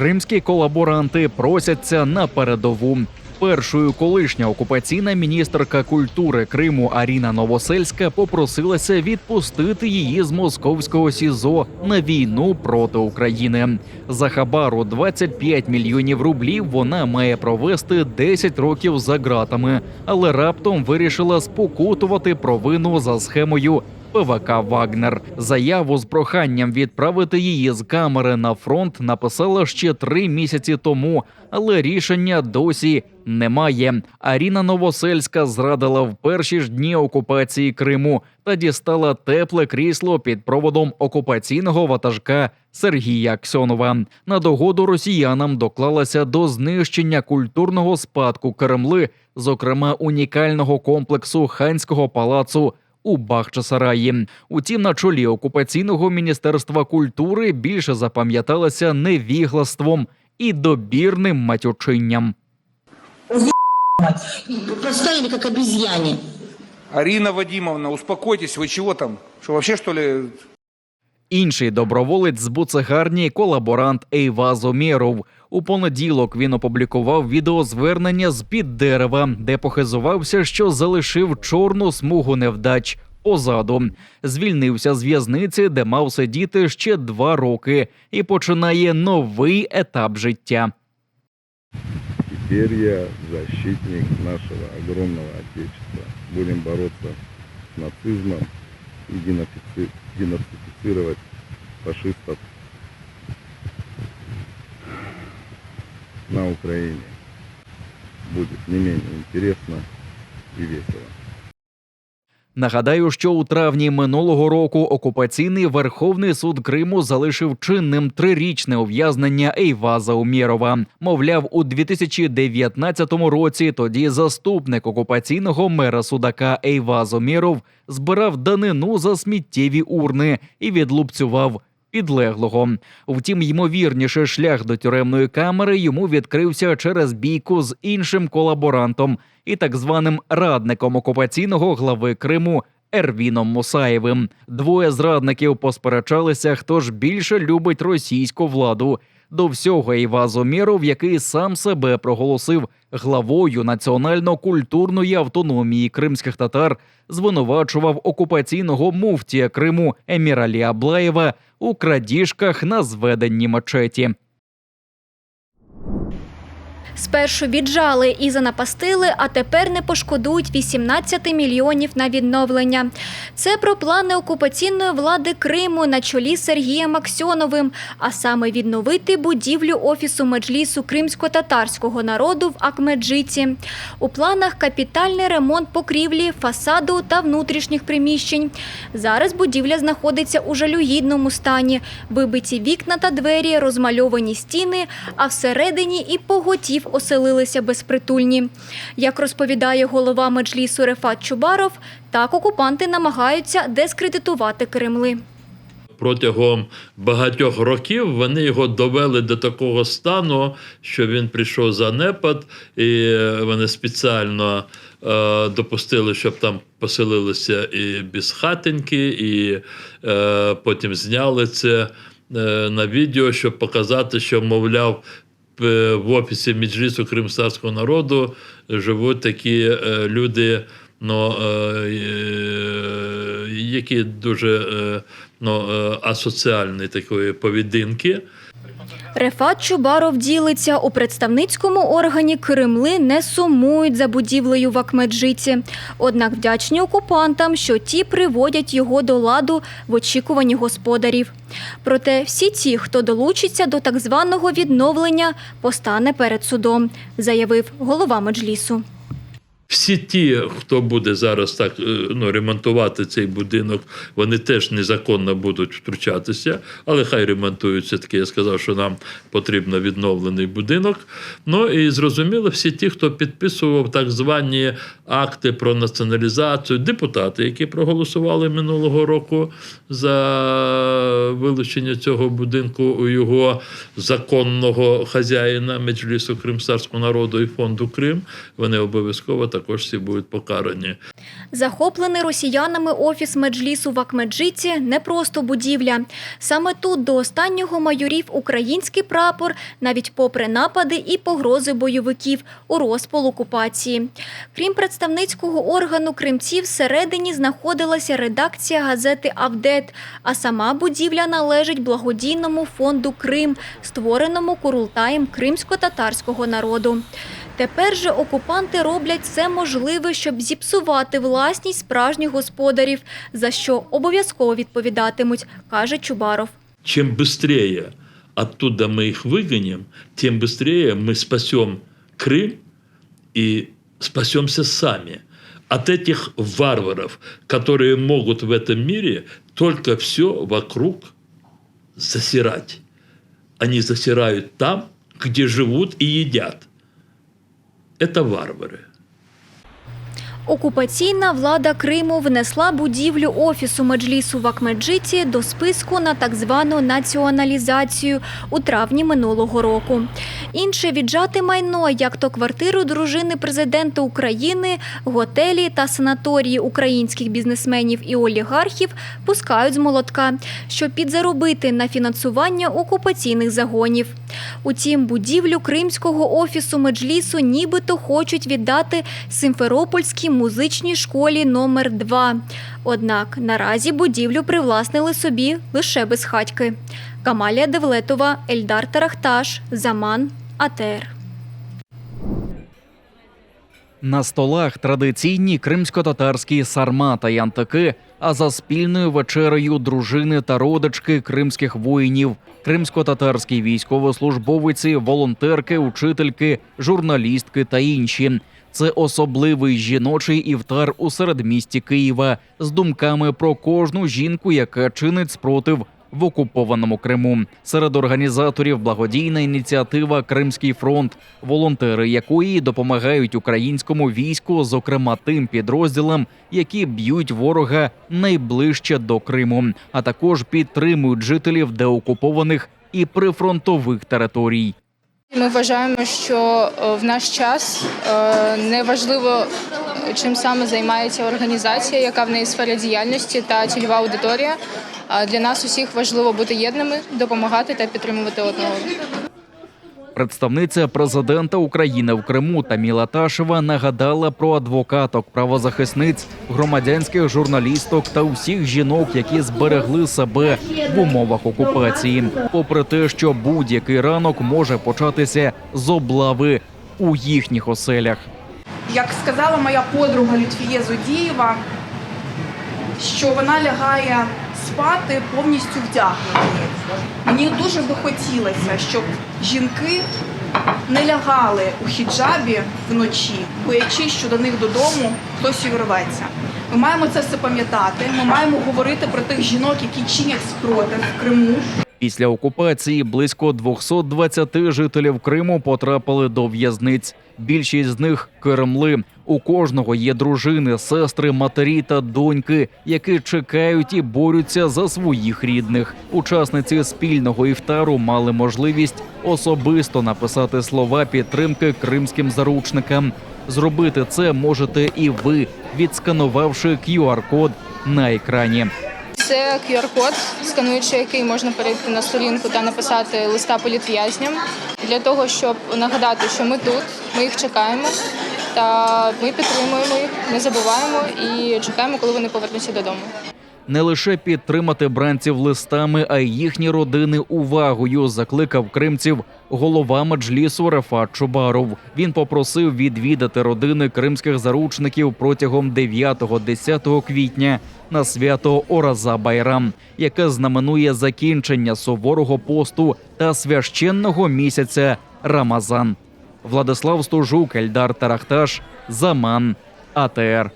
Кримські колаборанти просяться на передову. Першою колишня окупаційна міністерка культури Криму Аріна Новосельська попросилася відпустити її з московського СІЗО на війну проти України. За хабару 25 мільйонів рублів вона має провести 10 років за ґратами, але раптом вирішила спокутувати провину за схемою ПВК Вагнер. Заяву з проханням відправити її з камери на фронт написала ще три місяці тому, але рішення досі немає. Аріна Новосельська зрадила в перші ж дні окупації Криму та дістала тепле крісло під проводом окупаційного ватажка Сергія Аксьонова. На догоду росіянам доклалася до знищення культурного спадку Кремли, зокрема унікального комплексу ханського палацу у Бахчисараї. Утім, на чолі окупаційного міністерства культури більше запам'яталася невіглаством і добірним матючинням. Поставили как обезьяне. Арина Вадимовна, успокойтесь, вы чего там? Что вообще что ли? Інший доброволець з буцегарні колаборант Ейваз Омєров. У понеділок він опублікував відеозвернення з під дерева, де похизувався, що залишив чорну смугу невдач позаду. Звільнився з в'язниці, де мав сидіти ще два роки, і починає новий етап життя. Теперь я защитник нашего огромного Отечества. Будем бороться с нацизмом и денацифи- денацифицировать на Украине. Будет не менее интересно и весело. Нагадаю, що у травні минулого року окупаційний Верховний суд Криму залишив чинним трирічне ув'язнення Ейваза Умєрова. Мовляв, у 2019 році тоді заступник окупаційного мера Судака Ейваз Умєров збирав данину за сміттєві урни і відлупцював підлеглого. Втім, ймовірніше, шлях до тюремної камери йому відкрився через бійку з іншим колаборантом і так званим радником окупаційного глави Криму. Ервіном Мусаєвим двоє зрадників посперечалися, хто ж більше любить російську владу. До всього Іваз Омєров, який сам себе проголосив главою національно-культурної автономії кримських татар, звинувачував окупаційного муфтія Криму Еміралі Аблаєва у крадіжках на зведенні мечеті. Спершу віджали і занапастили, а тепер не пошкодують 18 мільйонів на відновлення. Це про плани окупаційної влади Криму на чолі з Сергієм Аксьоновим, а саме відновити будівлю офісу меджлісу кримсько-татарського народу в Акмеджиті. У планах капітальний ремонт покрівлі, фасаду та внутрішніх приміщень. Зараз будівля знаходиться у жалюгідному стані. Вибиті вікна та двері, розмальовані стіни, а всередині і поготів оселилися безпритульні. Як розповідає голова меджлісу Рефат Чубаров, так окупанти намагаються дескредитувати Кремли. протягом багатьох років вони його довели до такого стану, що він прийшов занепад, і е, вони спеціально е, допустили, щоб там поселилися і безхатеньки, і е, потім зняли це е, на відео, щоб показати, що, мовляв, в офісі Меджлісу кримсарського народу живуть такі е, люди. Ну, е, е, які дуже е, ну, е, асоціальні такої поведінки. Рефат Чубаров ділиться у представницькому органі Кремли не сумують за будівлею в Акмеджиті. Однак вдячні окупантам, що ті приводять його до ладу в очікуванні господарів. Проте всі ті, хто долучиться до так званого відновлення, постане перед судом, заявив голова меджлісу. Всі ті, хто буде зараз так е, ну, ремонтувати цей будинок, вони теж незаконно будуть втручатися, але хай ремонтують все-таки. Я сказав, що нам потрібно відновлений будинок. Ну і зрозуміло, всі ті, хто підписував так звані акти про націоналізацію, депутати, які проголосували минулого року за вилучення цього будинку у його законного хазяїна Меджлісу Кримсарського народу і фонду Крим, вони обов'язково так також всі будуть покарані. Захоплений росіянами офіс меджлісу в Акмеджиті не просто будівля. Саме тут до останнього майорів український прапор, навіть попри напади і погрози бойовиків у розпал окупації. Крім представницького органу кримців, всередині знаходилася редакція газети Авдет, а сама будівля належить благодійному фонду Крим, створеному Курултаєм кримсько-татарського народу. Тепер же окупанти роблять все можливе, щоб зіпсувати власність справжніх господарів, за що обов'язково відповідатимуть, каже Чубаров. Чем быстрее оттуда мы их выгоним, тем быстрее мы спасем Крым и спасемся сами от этих варваров, которые могут в этом мире только все вокруг засирать. Они засирают там, где живут и едят. Это варвары. Окупаційна влада Криму внесла будівлю офісу меджлісу в Акмеджиті до списку на так звану націоналізацію у травні минулого року. Інше віджати майно, як то квартиру дружини президента України, готелі та санаторії українських бізнесменів і олігархів пускають з молотка, щоб підзаробити на фінансування окупаційних загонів. Утім, будівлю кримського офісу меджлісу нібито хочуть віддати Симферопольській музичній школі номер 2 Однак наразі будівлю привласнили собі лише безхатьки. Камалія Девлетова, Ельдар Тарахташ, Заман, АТР. На столах традиційні кримсько-татарські сарма та янтаки, а за спільною вечерею дружини та родички кримських воїнів, кримсько-татарські військовослужбовиці, волонтерки, учительки, журналістки та інші. Це особливий жіночий івтар у середмісті Києва з думками про кожну жінку, яка чинить спротив в окупованому Криму. Серед організаторів благодійна ініціатива Кримський фронт, волонтери якої допомагають українському війську, зокрема тим підрозділам, які б'ють ворога найближче до Криму, а також підтримують жителів деокупованих і прифронтових територій. Ми вважаємо, що е, в наш час е, неважливо, чим саме займається організація, яка в неї сфера діяльності та цільова аудиторія. Для нас усіх важливо бути єдними, допомагати та підтримувати одного. Представниця президента України в Криму Таміла Ташева нагадала про адвокаток, правозахисниць, громадянських журналісток та усіх жінок, які зберегли себе в умовах окупації. Попри те, що будь-який ранок може початися з облави у їхніх оселях. Як сказала моя подруга Лютфіє Зодієва, що вона лягає спати повністю вдягнені. Мені дуже би хотілося, щоб жінки не лягали у хіджабі вночі, боячись, що до них додому хтось увірветься. Ми маємо це все пам'ятати. Ми маємо говорити про тих жінок, які чинять спротив в Криму. Після окупації близько 220 жителів Криму потрапили до в'язниць. Більшість з них Кремли. У кожного є дружини, сестри, матері та доньки, які чекають і борються за своїх рідних. Учасниці спільного іфтару мали можливість особисто написати слова підтримки кримським заручникам. Зробити це можете і ви, відсканувавши QR-код на екрані. Це QR-код, скануючи який можна перейти на сторінку та написати листа політв'язням для того, щоб нагадати, що ми тут, ми їх чекаємо, та ми підтримуємо їх, не забуваємо і чекаємо, коли вони повернуться додому. Не лише підтримати бранців листами, а й їхні родини увагою закликав кримців голова меджлісу Рафат Чубаров. Він попросив відвідати родини кримських заручників протягом 9-10 квітня на свято Ораза Байрам, яке знаменує закінчення суворого посту та священного місяця Рамазан. Владислав Стужук, Ельдар Тарахташ, Заман, АТР.